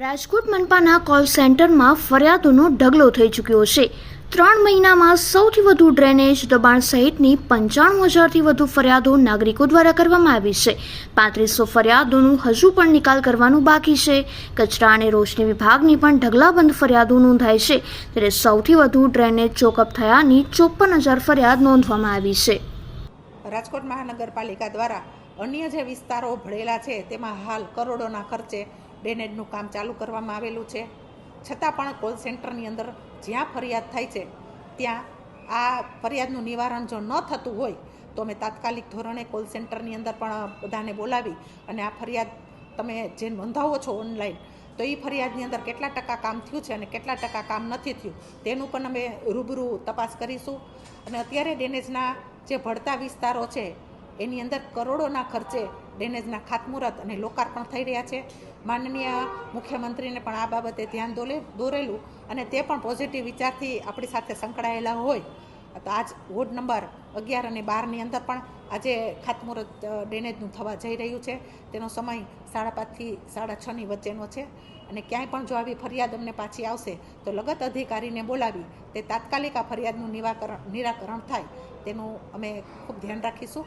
Rajkot મનપાના call સેન્ટરમાં ફરિયાદોનો ઢગલો થઈ ચૂક્યો છે. ત્રણ મહિનામાં સૌથી વધુ ડ્રેનેજ દબાણ સહિતની પંચાણું હજારથી વધુ ફરિયાદો નાગરિકો દ્વારા કરવામાં આવી છે. પાંત્રીસો ફરિયાદોનું હજુ પણ નિકાલ કરવાનું બાકી છે. કચરા અને રોશની વિભાગની પણ ઢગલાબંધ ફરિયાદો નોંધાઈ છે. ત્યારે સૌથી વધુ ડ્રેનેજ ચોકઅપ થયાની ચોપન હજાર ફરિયાદ નોંધવામાં આવી છે. રાજકોટ મહાનગરપાલિકા દ્વારા અન્ય જે વિસ્તારો ભળેલા છે, તેમાં હાલ કરોડોના ખર્ચે ડ્રેનેજનું કામ ચાલુ કરવામાં આવેલું છે. છતાં પણ કોલ સેન્ટરની અંદર જ્યાં ફરિયાદ થાય છે, ત્યાં આ ફરિયાદનું નિવારણ જો ન થતું હોય, તો અમે તાત્કાલિક ધોરણે કોલ સેન્ટરની અંદર પણ બધાને બોલાવી અને આ ફરિયાદ તમે જે નોંધાવો છો ઓનલાઈન તો એ ફરિયાદની અંદર કેટલા ટકા કામ થયું છે અને કેટલા ટકા કામ નથી થયું, તેનું પણ અમે રૂબરૂ તપાસ કરીશું. અને અત્યારે ડેનેજના જે ભળતા વિસ્તારો છે, એની અંદર કરોડોના ખર્ચે ડેનેજના ખાતમુહૂર્ત અને લોકાર્પણ થઈ રહ્યા છે. માનનીય મુખ્યમંત્રીને પણ આ બાબતે ધ્યાન દોરે દોરેલું અને તે પણ પોઝિટિવ વિચારથી આપણી સાથે સંકળાયેલા હોય. તો આજ વોર્ડ નંબર અગિયાર અને બારની અંદર પણ આજે ખાતમુહૂર્ત ડેનેજનું થવા જઈ રહ્યું છે. તેનો સમય સાડા પાંચથી સાડા છની વચ્ચેનો છે. અને ક્યાંય પણ જો આવી ફરિયાદ અમને પાછી આવશે, તો લગત અધિકારીને બોલાવી તે તાત્કાલિક આ ફરિયાદનું નિવાકરણ નિરાકરણ થાય. તેનું અમે ખૂબ ધ્યાન રાખીશું.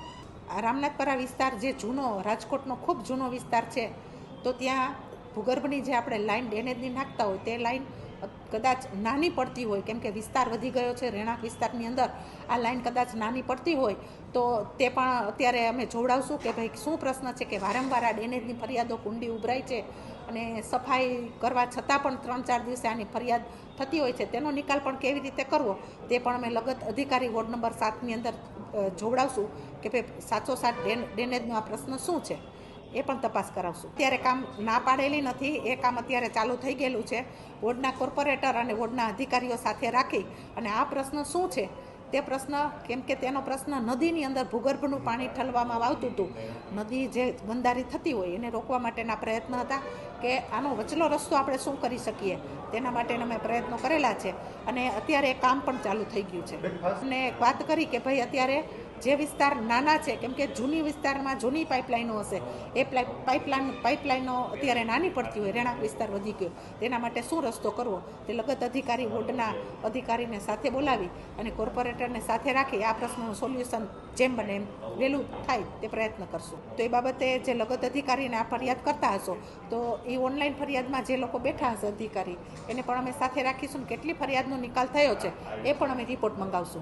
રામનાથપરા વિસ્તાર જે જૂનો રાજકોટનો ખૂબ જૂનો વિસ્તાર છે તો ત્યાં ભૂગર્ભની જે આપણે લાઈન ડેનેજની નાખતા હોય તે લાઈન કદાચ નાની પડતી હોય, કેમ કે વિસ્તાર વધી ગયો છે, રહેણાંક વિસ્તારની અંદર આ લાઈન કદાચ નાની પડતી હોય, તો તે પણ અત્યારે અમે જોવડાવશું કે ભાઈ શું પ્રશ્ન છે કે વારંવાર આ ડેનેજની ફરિયાદો કુંડી ઉભરાય છે અને સફાઈ કરવા છતાં પણ ત્રણ ચાર દિવસે આની ફરિયાદ થતી હોય છે, તેનો નિકાલ પણ કેવી રીતે કરવો તે પણ અમે લગત અધિકારી વોર્ડ નંબર સાતની અંદર જોવડાવશું કે ભાઈ સાચો સાત ડેન ડેનેજનો આ પ્રશ્ન શું છે. એ પણ તપાસ કરાવશું. અત્યારે કામ ના પાડેલી નથી એ કામ અત્યારે ચાલુ થઈ ગયેલું છે. વોર્ડના કોર્પોરેટર અને વોર્ડના અધિકારીઓ સાથે રાખી અને આ પ્રશ્ન શું છે? તે પ્રશ્ન કેમ કે તેનો પ્રશ્ન નદીની અંદર ભૂગર્ભનું પાણી ઠલવામાં આવતું હતું. નદી જે ગંદારી થતી હોય એને રોકવા માટેના પ્રયત્ન હતા કે આનો વચલો રસ્તો આપણે શું કરી શકીએ? તેના માટેના મેં પ્રયત્નો કરેલા છે અને અત્યારે કામ પણ ચાલુ થઈ ગયું છે. અને એક વાત કરી કે ભાઈ અત્યારે જે વિસ્તાર નાના છે, કેમ કે જૂની વિસ્તારમાં જૂની પાઇપલાઇનો હશે, એ પાઇપલાઇન, પાઇપલાઇનો અત્યારે નાની પડતી હોય રહેણાંક વિસ્તાર વધી ગયો. તેના માટે શું રસ્તો કરવો? તે લગત અધિકારી વોર્ડના અધિકારીને સાથે બોલાવી અને કોર્પોરેટરને સાથે રાખી આ પ્રશ્નનું સોલ્યુશન જેમ બને એમ વહેલું થાય તે પ્રયત્ન કરશું. તો એ બાબતે જે લગત અધિકારીને આ ફરિયાદ કરતા હશો, તો એ ઓનલાઈન ફરિયાદમાં જે લોકો બેઠા હશે અધિકારી, એને પણ અમે સાથે રાખીશું. કેટલી ફરિયાદનો નિકાલ થયો છે, એ પણ અમે રિપોર્ટ મંગાવશું.